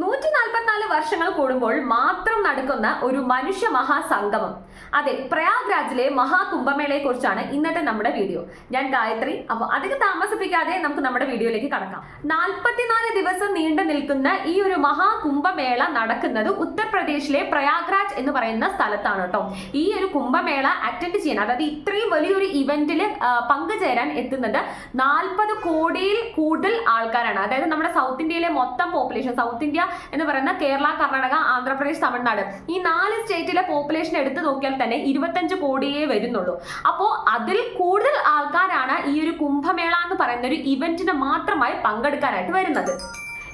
നൂറ്റി നാൽപ്പത്തിനാല് വർഷങ്ങൾ കൂടുമ്പോൾ മാത്രം നടക്കുന്ന ഒരു മനുഷ്യ മഹാസംഗമം. അതെ പ്രയാഗ്രാജിലെ മഹാകുംഭമേളയെ കുറിച്ചാണ് ഇന്നത്തെ നമ്മുടെ വീഡിയോ. ഞാൻ ഗായത്രി അപ്പൊ അധികം താമസിപ്പിക്കാതെ നമുക്ക് നമ്മുടെ വീഡിയോയിലേക്ക് കടക്കാം. നാൽപ്പത്തിനാല് ദിവസം നീണ്ടു നിൽക്കുന്ന ഈ ഒരു മഹാകുംഭമേള നടക്കുന്നത് ഉത്തർപ്രദേശിലെ പ്രയാഗ്രാജ് എന്ന് പറയുന്ന സ്ഥലത്താണ് കേട്ടോ. ഈ ഒരു കുംഭമേള അറ്റൻഡ് ചെയ്യാൻ അതായത് ഇത്രയും വലിയൊരു ഇവന്റിൽ പങ്കുചേരാൻ എത്തുന്നത് നാൽപ്പത് കോടിയിൽ കൂടുതൽ ആൾക്കാരാണ്. അതായത് നമ്മുടെ സൗത്ത് ഇന്ത്യയിലെ മൊത്തം പോപ്പുലേഷൻ സൗത്ത് ഇന്ത്യ എന്ന് പറയുന്ന കേരള കർണാടക ആന്ധ്രാപ്രദേശ് തമിഴ്നാട്. ഈ നാല് സ്റ്റേറ്റിലെ പോപ്പുലേഷൻ എടുത്തു നോക്കിയാൽ തന്നെ ഇരുപത്തഞ്ച് കോടിയേ വരുന്നുള്ളൂ. അപ്പോൾ അതിൽ കൂടുതൽ ആൾക്കാരാണ് ഈ ഒരു കുംഭമേള എന്ന് പറയുന്ന ഒരു ഇവന്റിന് മാത്രമായി പങ്കെടുക്കാനായിട്ട് വരുന്നത്.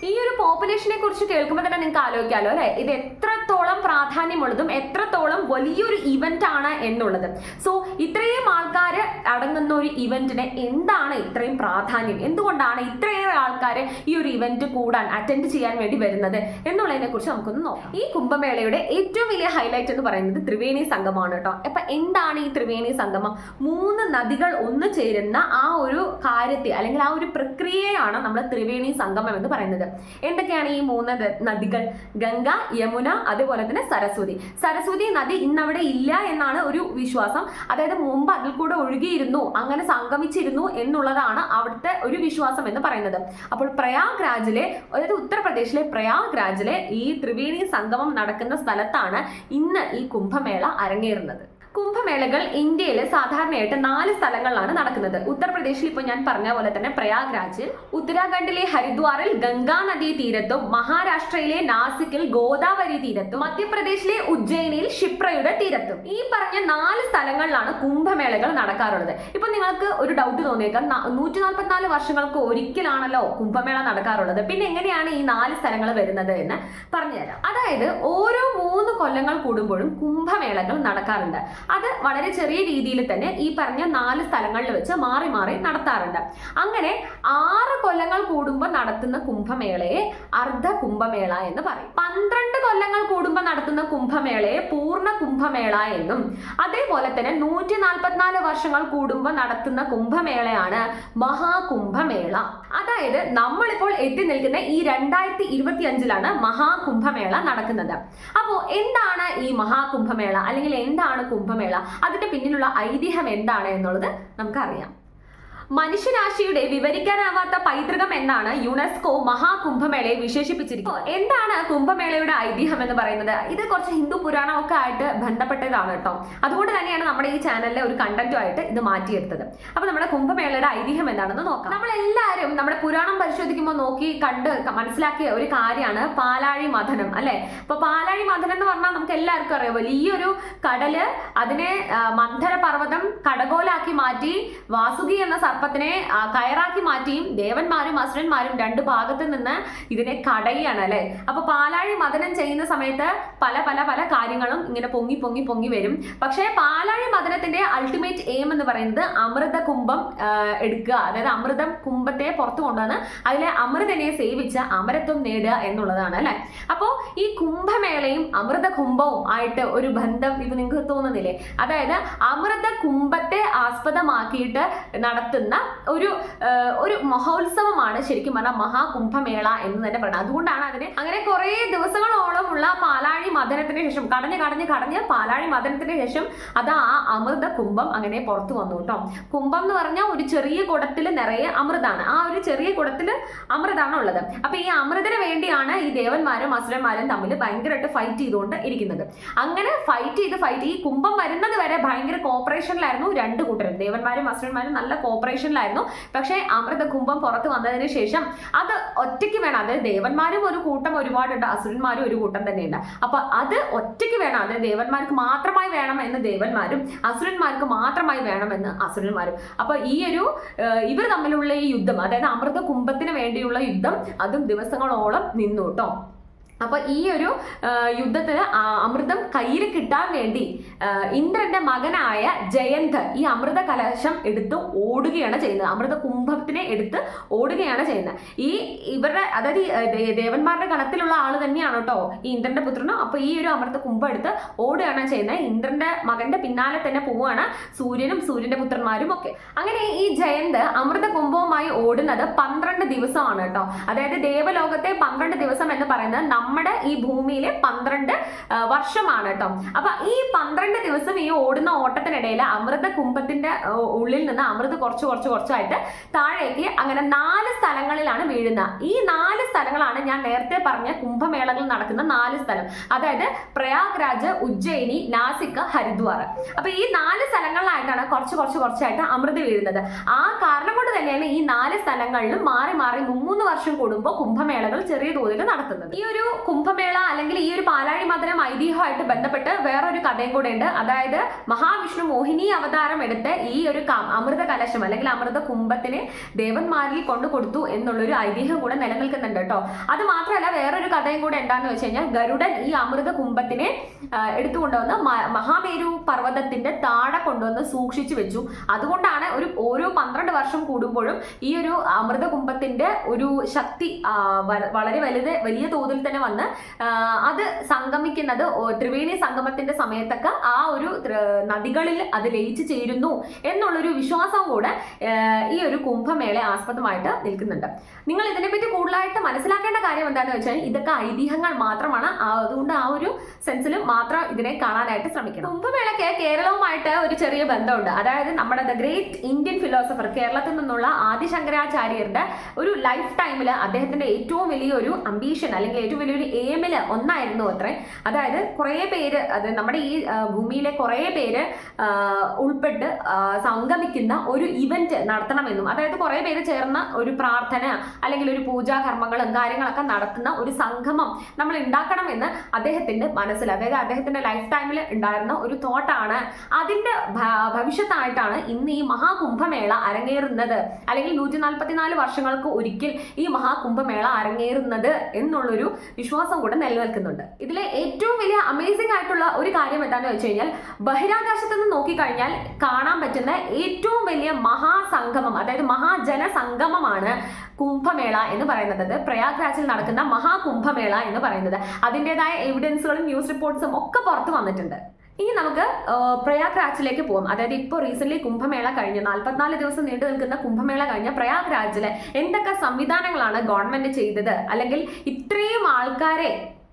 ഈ ഒരു പോപ്പുലേഷനെ കുറിച്ച് കേൾക്കുമ്പോൾ തന്നെ നിങ്ങൾക്ക് ആലോചിക്കാമല്ലോ അല്ലെ? ഇത് എത്രത്തോളം പ്രാധാന്യമുള്ളതും എത്രത്തോളം വലിയൊരു ഇവന്റ് ആണ് എന്നുള്ളത്. സോ ഇത്രയും ആൾക്കാർ അടങ്ങുന്ന ഒരു ഇവന്റിന് എന്താണ് ഇത്രയും പ്രാധാന്യം? എന്തുകൊണ്ടാണ് ഇത്രയേറെ ആൾക്കാർ ഈ ഒരു ഇവന്റ് കൂടാൻ അറ്റൻഡ് ചെയ്യാൻ വേണ്ടി വരുന്നത് എന്നുള്ളതിനെ കുറിച്ച് നമുക്കൊന്ന് നോക്കാം. ഈ കുംഭമേളയുടെ ഏറ്റവും വലിയ ഹൈലൈറ്റ് എന്ന് പറയുന്നത് ത്രിവേണി സംഗമമാണ് കേട്ടോ. അപ്പൊ എന്താണ് ഈ ത്രിവേണി സംഗമം? മൂന്ന് നദികൾ ഒന്നു ചേരുന്ന ആ ഒരു കാര്യത്തെ അല്ലെങ്കിൽ ആ ഒരു പ്രക്രിയയാണ് നമ്മൾ ത്രിവേണി സംഗമം എന്ന് പറയുന്നത്. എന്തൊക്കെയാണ് ഈ മൂന്ന് നദികൾ? ഗംഗ യമുന അതുപോലെ തന്നെ സരസ്വതി. സരസ്വതി നദി ഇന്നവിടെ ഇല്ല എന്നാണ് ഒരു വിശ്വാസം. അതായത് മുമ്പ് അതിൽ കൂടെ ഒഴുകിയിരുന്നു അങ്ങനെ സംഗമിച്ചിരുന്നു എന്നുള്ളതാണ് അവിടുത്തെ ഒരു വിശ്വാസം എന്ന് പറയുന്നത്. അപ്പോൾ പ്രയാഗ്രാജിലെ അതായത് ഉത്തർപ്രദേശിലെ പ്രയാഗ്രാജിലെ ഈ ത്രിവേണി സംഗമം നടക്കുന്ന സ്ഥലത്താണ് ഇന്ന് ഈ കുംഭമേള അരങ്ങേറുന്നത്. കുംഭമേളകൾ ഇന്ത്യയിൽ സാധാരണയായിട്ട് നാല് സ്ഥലങ്ങളിലാണ് നടക്കുന്നത്. ഉത്തർപ്രദേശിൽ ഇപ്പോൾ ഞാൻ പറഞ്ഞ പോലെ തന്നെ പ്രയാഗ്രാജിൽ ഉത്തരാഖണ്ഡിലെ ഹരിദ്വാറിൽ ഗംഗാ നദീ തീരത്തും മഹാരാഷ്ട്രയിലെ നാസിക്കിൽ ഗോദാവരി തീരത്തും മധ്യപ്രദേശിലെ ഉജ്ജയിനിൽ ക്ഷിപ്രയുടെ തീരത്തും. ഈ പറഞ്ഞ നാല് സ്ഥലങ്ങളിലാണ് കുംഭമേളകൾ നടക്കാറുള്ളത്. ഇപ്പൊ നിങ്ങൾക്ക് ഒരു ഡൗട്ട് തോന്നിയേക്കാം. നൂറ്റി നാൽപ്പത്തിനാല് വർഷങ്ങൾക്ക് ഒരിക്കലാണല്ലോ കുംഭമേള നടക്കാറുള്ളത്. പിന്നെ എങ്ങനെയാണ് ഈ നാല് സ്ഥലങ്ങൾ വരുന്നത് എന്ന് പറഞ്ഞുതരാം. അതായത് ഓരോ മൂന്ന് കൊല്ലങ്ങൾ കൂടുമ്പോഴും കുംഭമേളകൾ നടക്കാറുണ്ട്. അത് വളരെ ചെറിയ രീതിയിൽ തന്നെ ഈ പറഞ്ഞ നാല് സ്ഥലങ്ങളിൽ വെച്ച് മാറി മാറി നടത്താറുണ്ട്. അങ്ങനെ ആറ് കൊല്ലങ്ങൾ കൂടുമ്പോൾ നടത്തുന്ന കുംഭമേളയെ അർദ്ധ കുംഭമേള എന്ന് പറയും. പന്ത്രണ്ട് കൊല്ലങ്ങൾ കൂടുമ്പോൾ നടത്തുന്ന കുംഭമേളയെ പൂർണ കുംഭമേള എന്നും അതേപോലെ തന്നെ നൂറ്റി നാൽപ്പത്തിനാല് വർഷങ്ങൾ കൂടുമ്പോൾ നടത്തുന്ന കുംഭമേളയാണ് മഹാകുംഭമേള. അതായത് നമ്മളിപ്പോൾ എത്തി നിൽക്കുന്ന ഈ രണ്ടായിരത്തി ഇരുപത്തി അഞ്ചിലാണ് മഹാകുംഭമേള നടക്കുന്നത്. അപ്പോൾ എന്താണ് ഈ മഹാകുംഭമേള? അല്ലെങ്കിൽ എന്താണ് കുംഭമേള അതിന്റെ പിന്നിലുള്ള ഐതിഹ്യം എന്താണ് എന്നുള്ളത് നമുക്കറിയാം. മനുഷ്യരാശിയുടെ വിവരിക്കാനാവാത്ത പൈതൃകം എന്നാണ് യുനെസ്കോ മഹാകുംഭമേളയെ വിശേഷിപ്പിച്ചിരിക്കുന്നത്. എന്താണ് കുംഭമേളയുടെ ഐതിഹ്യം എന്ന് പറയുന്നത്? ഇത് കുറച്ച് ഹിന്ദു പുരാണമൊക്കെ ആയിട്ട് ബന്ധപ്പെട്ടതാണ് കേട്ടോ. അതുകൊണ്ട് തന്നെയാണ് നമ്മുടെ ഈ ചാനലിലെ ഒരു കണ്ടന്റുമായിട്ട് ഇത് മാറ്റിയെടുത്തത്. അപ്പൊ നമ്മുടെ കുംഭമേളയുടെ ഐതിഹ്യം എന്താണെന്ന് നോക്കാം. നമ്മൾ എല്ലാവരും നമ്മുടെ പുരാണം പരിശോധിക്കുമ്പോൾ നോക്കി കണ്ട് മനസ്സിലാക്കിയ ഒരു കാര്യമാണ് പാലാഴി മഥനം അല്ലെ? അപ്പൊ പാലാഴി മഥനം എന്ന് പറഞ്ഞാൽ നമുക്ക് എല്ലാവർക്കും അറിയാം. വലിയൊരു കടൽ അതിനെ മന്ധര പർവതം കടകോലാക്കി മാറ്റി വാസുകി എന്ന സർപ്പത്തിനെ കയറാക്കി മാറ്റിയും ദേവന്മാരും അസുരന്മാരും രണ്ട് ഭാഗത്ത് നിന്ന് ഇതിനെ കടയാണ് അല്ലെ? അപ്പൊ പാലാഴി മദനം ചെയ്യുന്ന സമയത്ത് പല പല പല കാര്യങ്ങളും ഇങ്ങനെ പൊങ്ങി പൊങ്ങി പൊങ്ങി വരും. പക്ഷേ പാലാഴി മദനത്തിന്റെ അൾട്ടിമേറ്റ് എയിം എന്ന് പറയുന്നത് അമൃത കുംഭം എടുക്കുക. അതായത് അമൃതം കുംഭത്തെ പുറത്തു കൊണ്ടുവന്ന് അതിലെ അമൃതനെ സേവിച്ച് അമരത്വം നേടുക എന്നുള്ളതാണ് അല്ലെ? അപ്പോൾ ഈ കുംഭമേളയും അമൃത കുംഭവും ആയിട്ട് ഒരു ബന്ധം ഇപ്പൊ നിങ്ങൾക്ക് തോന്നുന്നില്ലേ? അതായത് അമൃത കുംഭത്തെ ആസ്പദമാക്കിയിട്ട് നടത്തുന്ന ഒരു ഒരു മഹോത്സവമാണ് ശരിക്കും പറഞ്ഞാൽ മഹാകുംഭമേള എന്ന് തന്നെ പറയുന്നത്. അതുകൊണ്ടാണ് അതിന് അങ്ങനെ കുറേ ദിവസങ്ങളോളം ഉള്ള പാലാഴി മദനത്തിന് ശേഷം കടഞ്ഞ് കടഞ്ഞ് കടഞ്ഞ് പാലാഴി മദനത്തിന് ശേഷം അത് ആ അമൃത കുംഭം അങ്ങനെ പുറത്തു വന്നു കേട്ടോ. കുംഭം എന്ന് പറഞ്ഞാൽ ഒരു ചെറിയ കുടത്തിൽ നിറയെ അമൃതാണ്. ആ ഒരു ചെറിയ കുടത്തിൽ അമൃതാണ് ഉള്ളത്. അപ്പൊ ഈ അമൃതിന് വേണ്ടിയാണ് ഈ ദേവന്മാരും അസുരന്മാരും തമ്മിൽ ഭയങ്കരമായിട്ട് ഫൈറ്റ് ചെയ്തുകൊണ്ട് ഇരിക്കുന്നത്. അങ്ങനെ ഫൈറ്റ് ചെയ്ത് ഫൈറ്റ് ഈ കുംഭം വരുന്നത് വരെ ഭയങ്കര കോപ്പറേഷനിലായിരുന്നു രണ്ട് കൂട്ടരും. ദേവന്മാരും അസുരന്മാരും നല്ല കോപ്പറേഷനിലായിരുന്നു പക്ഷേ അമൃത കുംഭം പുറത്ത് വന്നതിന് ശേഷം അത് ഒറ്റയ്ക്ക് വേണം. അതായത് ദേവന്മാരും ഒരു കൂട്ടം ഒരുപാടുണ്ട് അസുരന്മാരും ഒരു കൂട്ടം തന്നെയുണ്ട്. അപ്പൊ അത് ഒറ്റയ്ക്ക് വേണം. അതായത് ദേവന്മാർക്ക് മാത്രമായി വേണം എന്ന് ദേവന്മാരും അസുരന്മാർക്ക് മാത്രമായി എന്ന് അസുരന്മാരും. അപ്പൊ ഈ ഒരു ഇവർ തമ്മിലുള്ള ഈ യുദ്ധം അതായത് അമൃത കുംഭത്തിന് വേണ്ടിയുള്ള യുദ്ധം അതും ദിവസങ്ങളോളം നിന്നു കേട്ടോ. അപ്പൊ ഈ ഒരു യുദ്ധത്തിന് അമൃതം കയ്യിൽ കിട്ടാൻ വേണ്ടി ഇന്ദ്രന്റെ മകനായ ജയന്ത് ഈ അമൃത കലശം എടുത്ത് ഓടുകയാണ് ചെയ്യുന്നത്. അമൃത കുംഭത്തിനെ എടുത്ത് ഓടുകയാണ് ചെയ്യുന്നത്. ഈ ഇവരുടെ അതായത് ദേവന്മാരുടെ ഗണത്തിലുള്ള ആൾ തന്നെയാണ് കേട്ടോ ഈ ഇന്ദ്രന്റെ പുത്രനും. അപ്പൊ ഈ ഒരു അമൃത കുംഭം എടുത്ത് ഓടുകയാണ് ചെയ്യുന്നത്. ഇന്ദ്രന്റെ മകന്റെ പിന്നാലെ തന്നെ പോവുകയാണ് സൂര്യനും സൂര്യന്റെ പുത്രന്മാരും ഒക്കെ. അങ്ങനെ ഈ ജയന്ത് അമൃത കുംഭവുമായി ഓടുന്നത് പന്ത്രണ്ട് ദിവസമാണ് കേട്ടോ. അതായത് ദേവലോകത്തെ പന്ത്രണ്ട് ദിവസം എന്ന് പറയുന്നത് നമ്മുടെ ഈ ഭൂമിയിലെ പന്ത്രണ്ട് വർഷമാണ് കേട്ടോ അപ്പൊ ഈ പന്ത്രണ്ട് ദിവസം ഈ ഓടുന്ന ഓട്ടത്തിനിടയിൽ അമൃത കുംഭത്തിന്റെ ഉള്ളിൽ നിന്ന് അമൃത് കുറച്ച് കുറച്ച് കുറച്ചായിട്ട് താഴേക്ക് അങ്ങനെ നാല് സ്ഥലങ്ങളിലാണ് വീഴുന്നത്. ഈ നാല് സ്ഥലങ്ങളാണ് ഞാൻ നേരത്തെ പറഞ്ഞ കുംഭമേളകൾ നടക്കുന്ന നാല് സ്ഥലം. അതായത് പ്രയാഗ്രാജ് ഉജ്ജയിനി നാസിക് ഹരിദ്വാർ. അപ്പൊ ഈ നാല് സ്ഥലങ്ങളിലായിട്ടാണ് കുറച്ച് കുറച്ച് കുറച്ചായിട്ട് അമൃത് വീഴുന്നത്. ആ കാരണം കൊണ്ട് തന്നെയാണ് ഈ നാല് സ്ഥലങ്ങളിലും മാറി മാറി മൂന്ന് വർഷം കൂടുമ്പോൾ കുംഭമേളകൾ ചെറിയ തോതിൽ നടത്തുന്നത്. ഈ ഒരു കുംഭമേള അല്ലെങ്കിൽ ഈ മധുരം ഐതിഹ്യമായിട്ട് ബന്ധപ്പെട്ട് വേറൊരു കഥയും കൂടെ ഉണ്ട് അതായത് മഹാവിഷ്ണു മോഹിനി അവതാരം എടുത്ത് ഈ ഒരു അമൃത കലശം അല്ലെങ്കിൽ അമൃത കുംഭത്തിന് ദേവന്മാരിൽ കൊണ്ടു കൊടുത്തു എന്നുള്ളൊരു ഐതിഹ്യം കൂടെ നിലനിൽക്കുന്നുണ്ട് കേട്ടോ. അത് മാത്രമല്ല വേറൊരു കഥയും കൂടെ എന്താന്ന് വെച്ച് കഴിഞ്ഞാൽ ഗരുഡൻ ഈ അമൃത കുംഭത്തിനെ എടുത്തുകൊണ്ടുവന്ന് മഹാമേരു പർവതത്തിന്റെ താഴെ കൊണ്ടുവന്ന് സൂക്ഷിച്ചു വെച്ചു. അതുകൊണ്ടാണ് ഒരു ഓരോ പന്ത്രണ്ട് വർഷം കൂടുമ്പോഴും ഈ ഒരു അമൃത കുംഭത്തിന്റെ ഒരു ശക്തി വളരെ വലുത് വലിയ തോതിൽ തന്നെ വന്ന് അത് സംഗമിക്കുന്നത് ഓ- ത്രിവേണി സംഗമത്തിന്റെ സമയത്തൊക്കെ ആ ഒരു നദികളിൽ അത് ലയിച്ചു ചേരുന്നു എന്നുള്ളൊരു വിശ്വാസം കൂടെ ഈ ഒരു കുംഭമേള ആസ്പദമായിട്ട് നിൽക്കുന്നുണ്ട്. നിങ്ങൾ ഇതിനെപ്പറ്റി കൂടുതലായിട്ട് മനസ്സിലാക്കേണ്ട കാര്യം എന്താണെന്ന് വെച്ചാൽ ഇതൊക്കെ ഐതിഹ്യങ്ങൾ മാത്രമാണ്. അതുകൊണ്ട് ആ ഒരു സെൻസിൽ മാത്രം ഇതിനെ കാണാനായിട്ട് ശ്രമിക്കണം. കുംഭമേളയ്ക്ക് കേരളവുമായിട്ട് ഒരു ചെറിയ ബന്ധമുണ്ട്. അതായത് നമ്മുടെ ദ ഗ്രേറ്റ് ഇന്ത്യൻ ഫിലോസഫർ കേരളത്തിൽ നിന്നുള്ള ആദി ശങ്കരാചാര്യരുടെ ഒരു ലൈഫ് ടൈമിൽ അദ്ദേഹത്തിന്റെ ഏറ്റവും വലിയൊരു അംബീഷൻ അല്ലെങ്കിൽ ഏറ്റവും വലിയൊരു എയിമിൽ ഒന്നായിരുന്നു അത്രേ. അതായത് കുറേ പേര് അത് നമ്മുടെ ഈ ഭൂമിയിലെ കുറേ പേര് ഉൾപ്പെട്ട് സംഗമിക്കുന്ന ഒരു ഇവന്റ് നടത്തണമെന്നും അതായത് കുറേ പേര് ചേർന്ന ഒരു പ്രാർത്ഥന അല്ലെങ്കിൽ ഒരു പൂജാ കർമ്മങ്ങളും കാര്യങ്ങളൊക്കെ നടത്തുന്ന ഒരു സംഗമം നമ്മൾ ഉണ്ടാക്കണമെന്ന് അദ്ദേഹത്തിന്റെ മനസ്സിൽ അതായത് അദ്ദേഹത്തിന്റെ ലൈഫ് ടൈമിൽ ഉണ്ടായിരുന്ന ഒരു തോട്ടാണ് അതിന്റെ ഭവിഷ്യത്തായിട്ടാണ് ഇന്ന് ഈ മഹാകുംഭമേള അരങ്ങേറുന്നത്. അല്ലെങ്കിൽ നൂറ്റി നാൽപ്പത്തിനാല് വർഷങ്ങൾക്ക് ഒരിക്കൽ ഈ മഹാകുംഭമേള അരങ്ങേറുന്നത് എന്നുള്ളൊരു വിശ്വാസം കൂടെ നിലനിൽക്കുന്നുണ്ട്. ഇതിലെ ഏറ്റവും വലിയ അമേസിംഗ് ആയിട്ടുള്ള ഒരു കാര്യം എന്താണെന്ന് വെച്ച് കഴിഞ്ഞാൽ ബഹിരാകാശത്ത് നിന്ന് നോക്കിക്കഴിഞ്ഞാൽ കാണാൻ പറ്റുന്ന ഏറ്റവും വലിയ മഹാസംഗമം അതായത് മഹാജനസംഗമമാണ് കുംഭമേള എന്ന് പറയുന്നത്. പ്രയാഗ്രാജിൽ നടക്കുന്ന മഹാകുംഭമേള എന്ന് പറയുന്നത്. അതിന്റെതായ എവിഡൻസുകളും ന്യൂസ് റിപ്പോർട്ട്സും ഒക്കെ പുറത്തു വന്നിട്ടുണ്ട്. ഇനി നമുക്ക് പ്രയാഗ്രാജിലേക്ക് പോകാം അതായത് ഇപ്പോൾ റീസെന്റ് കുംഭമേള കഴിഞ്ഞ് നാൽപ്പത്തിനാല് ദിവസം നീണ്ടു നിൽക്കുന്ന കുംഭമേള കഴിഞ്ഞ പ്രയാഗ്രാജിലെ എന്തൊക്കെ സംവിധാനങ്ങളാണ് ഗവൺമെന്റ് ചെയ്തത്? അല്ലെങ്കിൽ ഇത്രയും ആൾക്കാരെ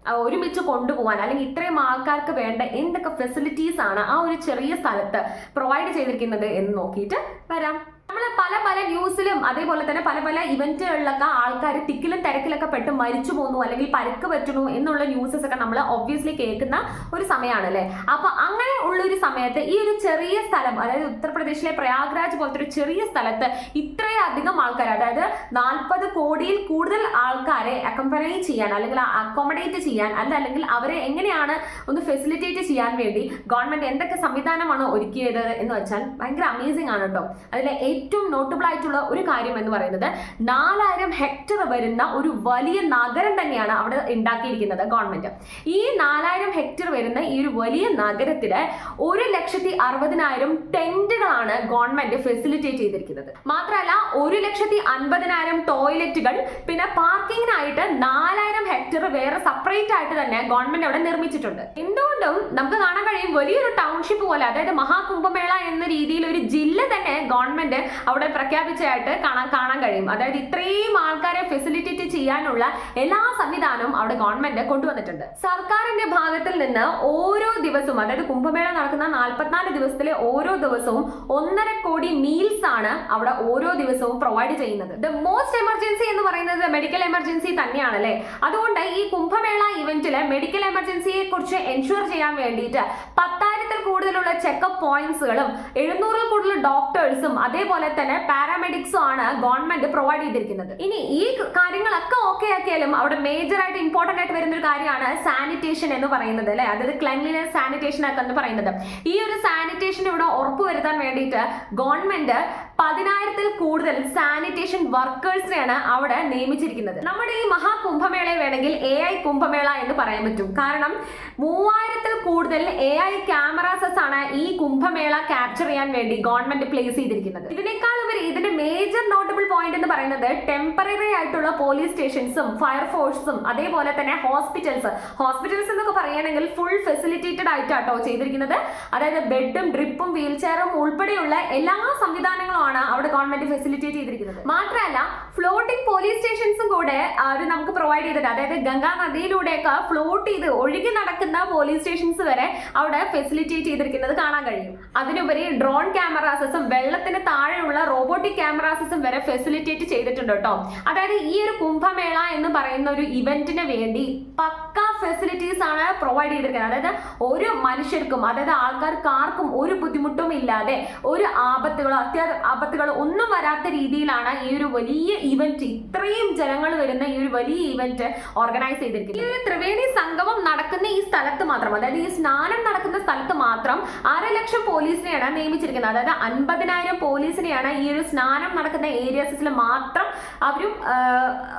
ഒരുമിച്ച് കൊണ്ടുപോകാൻ അല്ലെങ്കിൽ ഇത്രയും ആൾക്കാർക്ക് വേണ്ട എന്തൊക്കെ ഫെസിലിറ്റീസ് ആണ് ആ ഒരു ചെറിയ സ്ഥലത്ത് പ്രൊവൈഡ് ചെയ്തിരിക്കുന്നത് എന്ന് നോക്കിയിട്ട് വരാം. നമ്മൾ പല പല ന്യൂസിലും അതേപോലെ തന്നെ പല പല ഇവന്റുകളിലൊക്കെ ആൾക്കാർ തിക്കിലും തിരക്കിലൊക്കെ പെട്ട് മരിച്ചു പോകുന്നു അല്ലെങ്കിൽ പരുക്ക് പറ്റുന്നു എന്നുള്ള ന്യൂസസ് ഒക്കെ നമ്മൾ ഒബ്വിയസ്ലി കേൾക്കുന്ന ഒരു സമയമാണ് അല്ലേ അപ്പൊ അങ്ങനെ ഉള്ള ഒരു സമയത്ത് ഈ ഒരു ചെറിയ സ്ഥലം അതായത് ഉത്തർപ്രദേശിലെ പ്രയാഗ്രാജ് പോലത്തെ ഒരു ചെറിയ സ്ഥലത്ത് ഇത്രയധികം ആൾക്കാർ അതായത് നാൽപ്പത് കോടിയിൽ കൂടുതൽ ആൾക്കാരെ അക്കംപനൈ ചെയ്യാൻ അല്ലെങ്കിൽ അക്കോമഡേറ്റ് ചെയ്യാൻ അല്ല അല്ലെങ്കിൽ അവരെ എങ്ങനെയാണ് ഒന്ന് ഫെസിലിറ്റേറ്റ് ചെയ്യാൻ വേണ്ടി ഗവൺമെന്റ് എന്തൊക്കെ സംവിധാനമാണ് ഒരുക്കിയത് എന്ന് വെച്ചാൽ ഭയങ്കര അമേസിംഗ് ആണ് കേട്ടോ അതിലെ നോട്ടബിൾ ആയിട്ടുള്ള ഒരു കാര്യം എന്ന് പറയുന്നത് നാലായിരം ഹെക്ടർ വരുന്ന ഒരു വലിയ നഗരം തന്നെയാണ് അവിടെ ഉണ്ടാക്കിയിരിക്കുന്നത് ഗവൺമെന്റ് ഈ നാലായിരം ഹെക്ടർ വരുന്ന ഈ ഒരു വലിയ നഗരത്തിൽ ഒരു ലക്ഷത്തി അറുപതിനായിരം ടെന്റുകളാണ് ഗവൺമെന്റ് ഫെസിലിറ്റേറ്റ് ചെയ്തിരിക്കുന്നത്. മാത്രമല്ല ഒരു ലക്ഷത്തി അൻപതിനായിരം ടോയ്ലറ്റുകൾ പിന്നെ പാർക്കിങ്ങിനായിട്ട് നാലായിരം ഹെക്ടർ വേറെ സെപ്പറേറ്റ് ആയിട്ട് തന്നെ ഗവൺമെന്റ് അവിടെ നിർമ്മിച്ചിട്ടുണ്ട്. എന്തുകൊണ്ടും നമുക്ക് കാണാൻ കഴിയും വലിയൊരു ടൗൺഷിപ്പ് പോലെ അതായത് മഹാകുംഭമേള എന്ന രീതിയിൽ ഒരു ജില്ല തന്നെ ഗവൺമെന്റ് അവിടെ പ്രഖ്യാപിച്ചതായിട്ട് കാണാൻ കാണാൻ കഴിയും. അതായത് ഇത്രയും ആൾക്കാരെ ഫെസിലിറ്റേറ്റ് ചെയ്യാനുള്ള എല്ലാ സംവിധാനവും അവിടെ ഗവൺമെന്റ് കൊണ്ടുവന്നിട്ടുണ്ട്. സർക്കാരിന്റെ ഭാഗത്തിൽ നിന്ന് ഓരോ ദിവസവും അതായത് കുംഭമേള നടക്കുന്ന നാൽപ്പത്തിനാല് ദിവസത്തിലെ ഓരോ ദിവസവും ഒന്നര കോടി മീൽസ് ആണ് അവിടെ ഓരോ ദിവസവും പ്രൊവൈഡ് ചെയ്യുന്നത്. ദ മോസ്റ്റ് എമർജൻസി എന്ന് പറയുന്നത് മെഡിക്കൽ എമർജൻസി തന്നെയാണല്ലേ? അതുകൊണ്ട് ഈ കുംഭമേള ഇവന്റിലെ മെഡിക്കൽ എമർജൻസിയെ കുറിച്ച് എൻഷുർ ചെയ്യാൻ വേണ്ടിയിട്ട് പത്തായിരത്തിൽ കൂടുതലുള്ള ചെക്കപ്പ് പോയിന്റ്സുകളും എഴുന്നൂറിൽ കൂടുതൽ ഡോക്ടേഴ്സും അതേപോലെ തന്നെ പാരാമെഡിക്സും ആണ് ഗവൺമെന്റ് പ്രൊവൈഡ് ചെയ്തിരിക്കുന്നത്. ഇനി ഈ കാര്യങ്ങളൊക്കെ ഓക്കെ ആക്കിയാലും അവിടെ മേജർ ആയിട്ട് ഇമ്പോർട്ടന്റ് ആയിട്ട് വരുന്ന ഒരു കാര്യമാണ് സാനിറ്റേഷൻ എന്ന് പറയുന്നത് അല്ലെ? അതായത് ക്ലൻലിനെസ് സാനിറ്റേഷൻ ഒക്കെ എന്ന് പറയുന്നത്. ഈ ഒരു സാനിറ്റേഷൻ ഇവിടെ ഉറപ്പുവരുത്താൻ വേണ്ടിയിട്ട് ഗവൺമെന്റ് പതിനായിരത്തിൽ കൂടുതൽ സാനിറ്റേഷൻ വർക്കേഴ്സിനെയാണ് അവിടെ നിയമിച്ചിരിക്കുന്നത്. നമ്മുടെ ഈ മഹാകുംഭമേളയെ വേണമെങ്കിൽ എ ഐ കുംഭമേള എന്ന് പറയാൻ പറ്റും. കാരണം മൂവായിരത്തിൽ കൂടുതൽ എ ഐ ക്യാമറാസസ് ആണ് ഈ കുംഭമേള ക്യാപ്ചർ ചെയ്യാൻ വേണ്ടി ഗവൺമെന്റ് പ്ലേസ് ചെയ്തിരിക്കുന്നത്. ഇതിനേക്കാൾ ഉപരി ഇതിന്റെ മേജർ നോട്ടബിൾ പോയിന്റ് എന്ന് പറയുന്നത് ടെമ്പററി ആയിട്ടുള്ള പോലീസ് സ്റ്റേഷൻസും ഫയർഫോഴ്സും അതേപോലെ തന്നെ ഹോസ്പിറ്റൽസ് ഹോസ്പിറ്റൽസ് എന്നൊക്കെ പറയുകയാണെങ്കിൽ ഫുൾ ഫെസിലിറ്റേറ്റഡ് ആയിട്ടാട്ടോ ചെയ്തിരിക്കുന്നത്. അതായത് ബെഡും ഡ്രിപ്പും വീൽ ചെയറും ഉൾപ്പെടെയുള്ള എല്ലാ സംവിധാനങ്ങളുമാണ് അവിടെ ഗവൺമെന്റ് ഫെസിലിറ്റേറ്റ് ചെയ്തിരിക്കുന്നത്. മാത്രമല്ല ഫ്ലോട്ടിംഗ് പോലീസ് സ്റ്റേഷൻസും കൂടെ അവർ നമുക്ക് പ്രൊവൈഡ് ചെയ്തിട്ടുണ്ട്. അതായത് ഗംഗാ നദിയിലൂടെയൊക്കെ ഫ്ലോട്ട് ചെയ്ത് ഒഴുകി നടക്കുന്ന പോലീസ് സ്റ്റേഷൻസ് വരെ അവിടെ ഫെസിലിറ്റേറ്റ് ചെയ്തിരിക്കുന്നത് കാണാൻ കഴിയും. അതിനുപരി ഡ്രോൺ ക്യാമറാസസും വെള്ളത്തിന് താഴെയുള്ള റോബോട്ടിക് ക്യാമറാസസും വരെ ഫെസിലിറ്റേറ്റ് ചെയ്തിട്ടുണ്ട് കേട്ടോ. അതായത് ഈ ഒരു കുംഭമേള എന്ന് പറയുന്ന ഒരു ഇവന്റിന് വേണ്ടി പക്ക ഫെസിലിറ്റീസ് ആണ് പ്രൊവൈഡ് ചെയ്തിരിക്കുന്നത്. അതായത് ഒരു മനുഷ്യർക്കും അതായത് ആൾക്കാർക്ക് ആർക്കും ഒരു ബുദ്ധിമുട്ടും ഇല്ലാതെ ഒരു ആപത്തുകളോ അത്യാ ആപത്തുകളോ ഒന്നും വരാത്ത രീതിയിലാണ് ഈ ഒരു വലിയ ഇവന്റ് ഇത്രയും ജനങ്ങൾ വരുന്ന ഈ ഒരു വലിയ ഇവന്റ് ഓർഗനൈസ് ചെയ്തിരിക്കുന്നത്. ഈ ഒരു ത്രിവേണി സംഗമം നടക്കുന്ന ഈ സ്ഥലത്ത് മാത്രം അതായത് ഈ സ്നാനം നടക്കുന്ന സ്ഥലത്ത് മാത്രം അര ലക്ഷം പോലീസിനെയാണ് നിയമിച്ചിരിക്കുന്നത്. അതായത് അൻപതിനായിരം പോലീസിനെയാണ് ഈ ഒരു സ്നാനം നടക്കുന്ന ഏരിയസിൽ മാത്രം അവരും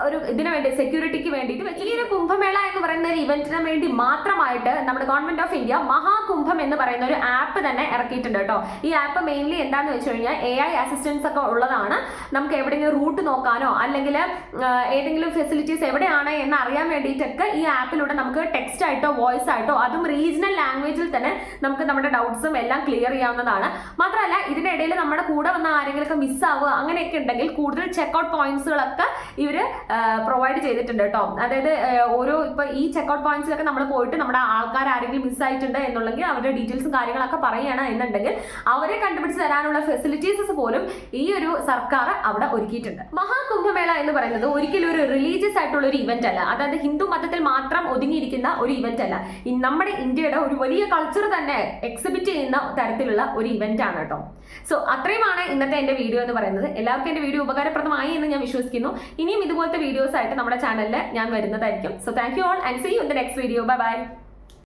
ഒരു ഇതിനു വേണ്ടി സെക്യൂരിറ്റിക്ക് വേണ്ടിയിട്ട് ഈ ഒരു കുംഭമേള എന്ന് പറയുന്ന ഒരു ഇവന്റിന് വേണ്ടി മാത്രമായിട്ട് നമ്മുടെ ഗവൺമെന്റ് ഓഫ് ഇന്ത്യ മഹാകുംഭം എന്ന് പറയുന്ന ഒരു ആപ്പ് തന്നെ ഇറക്കിയിട്ടുണ്ട് കേട്ടോ. ഈ ആപ്പ് മെയിൻലി എന്താന്ന് വെച്ച് കഴിഞ്ഞാൽ എ ഐ അസിസ്റ്റൻസ് ഒക്കെ ഉള്ളതാണ്. നമുക്ക് എവിടെയെങ്കിലും റൂട്ട് നോക്കാനോ അല്ലെങ്കിൽ ഏതെങ്കിലും ഫെസിലിറ്റീസ് എവിടെയാണ് എന്ന് അറിയാൻ വേണ്ടിയിട്ടൊക്കെ ഈ ആപ്പിലൂടെ നമുക്ക് ടെക്സ്റ്റ് ആയിട്ടോ വോയിസ് ആയിട്ടോ അതും റീജിയണൽ ലാംഗ്വേജിൽ തന്നെ നമുക്ക് നമ്മുടെ ഡൗട്ട്സും എല്ലാം ക്ലിയർ ചെയ്യാവുന്നതാണ്. മാത്രമല്ല ഇതിന്റെ ഇതിനിടയിൽ നമ്മുടെ കൂടെ വന്ന ആരെങ്കിലുമൊക്കെ മിസ്സാവുക അങ്ങനെയൊക്കെ ഉണ്ടെങ്കിൽ കൂടുതൽ ചെക്കൗട്ട് പോയിന്റ്സുകളൊക്കെ ഇവർ പ്രൊവൈഡ് ചെയ്തിട്ടുണ്ട് കേട്ടോ. അതായത് ഓരോ ഇപ്പോൾ ഈ ചെക്കൗട്ട് പോയിന്റ്സിലൊക്കെ നമ്മൾ പോയിട്ട് നമ്മുടെ ആൾക്കാർ ആരെങ്കിലും മിസ്സായിട്ടുണ്ട് എന്നുണ്ടെങ്കിൽ അവരുടെ ഡീറ്റെയിൽസും കാര്യങ്ങളൊക്കെ പറയുകയാണ് എന്നുണ്ടെങ്കിൽ അവരെ കണ്ടുപിടിച്ച് തരാനുള്ള ഫെസിലിറ്റീസ് പോലും ഈ ഒരു സർക്കാർ അവിടെ ഒരുക്കിയിട്ടുണ്ട്. മഹാകുംഭമേള എന്ന് പറയുന്നത് ഒരിക്കലും ഒരു റിലീജിയസ് ആയിട്ടുള്ള ഒരു ഇവന്റ് അല്ല. അതായത് ഹിന്ദു മതത്തിൽ മാത്രം ഒതുങ്ങിയിരിക്കുന്ന ഒരു ഇവന്റ് അല്ല. നമ്മുടെ ഇന്ത്യയുടെ ഒരു വലിയ കൾച്ചർ തന്നെ എക്സിബിറ്റ് ചെയ്യുന്ന തരത്തിലുള്ള ഒരു ഇവന്റ് ആണ് കേട്ടോ. സോ അത്രയുമാണ് ഇന്നത്തെ എന്റെ വീഡിയോ എന്ന് പറയുന്നത്. എല്ലാവർക്കും എന്റെ വീഡിയോ ഉപകാരപ്രദമായി എന്ന് ഞാൻ വിശ്വസിക്കുന്നു. ഇനിയും ഇതുപോലത്തെ വീഡിയോസ് ആയിട്ട് നമ്മുടെ ചാനലിൽ ഞാൻ വരുന്നതായിരിക്കും. So thank you all and see you in the next video bye bye